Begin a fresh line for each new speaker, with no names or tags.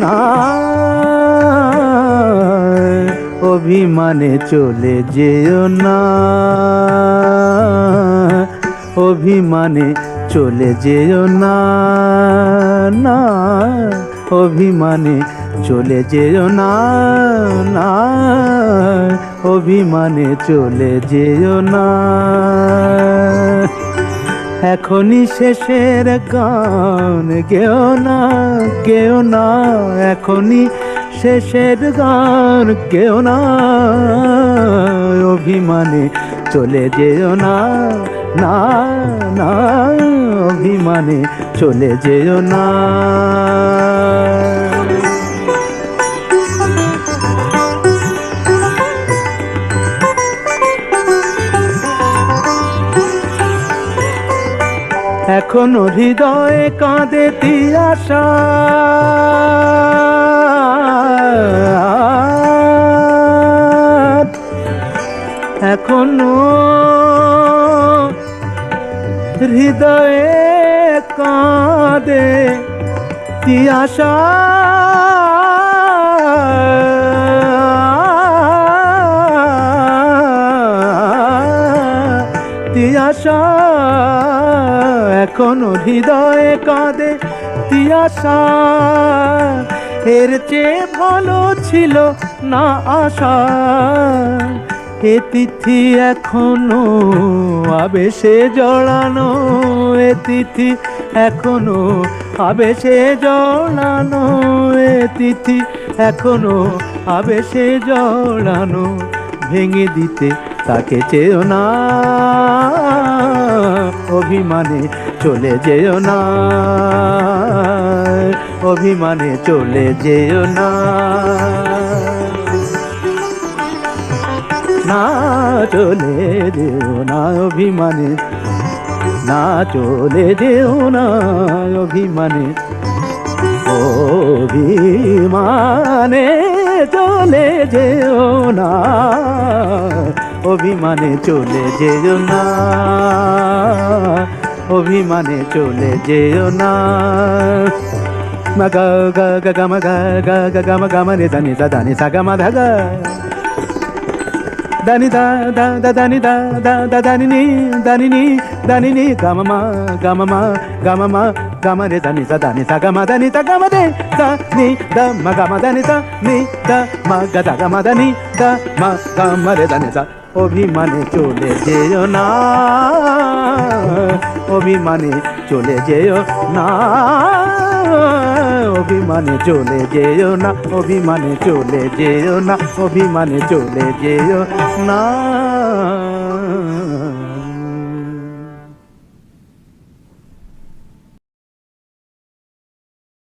না অভিমানে চলে যেও না। অভিমানে চলে যেও না। না, অভিমানে চলে যেও না। না, অভিমানে চলে যেও না। এখনই শেষের গান কেউ না কেউ না, এখনই শেষের গান কেউ না। অভিমানে চলে যেও না না না, অভিমানে চলে যেও না। এখনও হৃদয়ে কাঁদে তিয়াশা এখনও হৃদয়ে কাঁদে তিয়াশা তিয়াশা এখনও হৃদয়ে কাঁদে তিয়াশা এর চেয়ে ভালো ছিল না আশা। এ তিথি এখনও আবেশে জড়ানো। এ তিথি এখনও আবেশে জড়ানো। এ তিথি এখনও আবেশে জড়ানো। ভেঙে দিতে তাকে চেয়েও না। অভিমানে চলে যেও না। অভিমানে চলে যেও না। না চলে যেও না অভিমানে, না চলে যেও না অভিমানে। অভিমানে চলে যেও না, অভিমানে চলে যেও না। অভিমানে চলে যেও না মা গা গা গা গা মা গা গা গা গা মা গা মা রে দানি দা দানি সা গা মা ধা গা দানি দা দা দা দানি দা দা দা দানি নি দানি নি দানি নি গামা মা গামা মা গামা মা গামা রে দানি সা দানি সা গামা দানি তা গামা রে দা নি দা মা গামা দানি সা নি দা মা গা দা গামা দানি দা মা গামা রে দানি সা অভিমানে চলে যেও না অভিমানে চলে যেও না, অভিমানে চলে যেও না, অভিমানে চলে যেও না, অভিমানে চলে যেও না।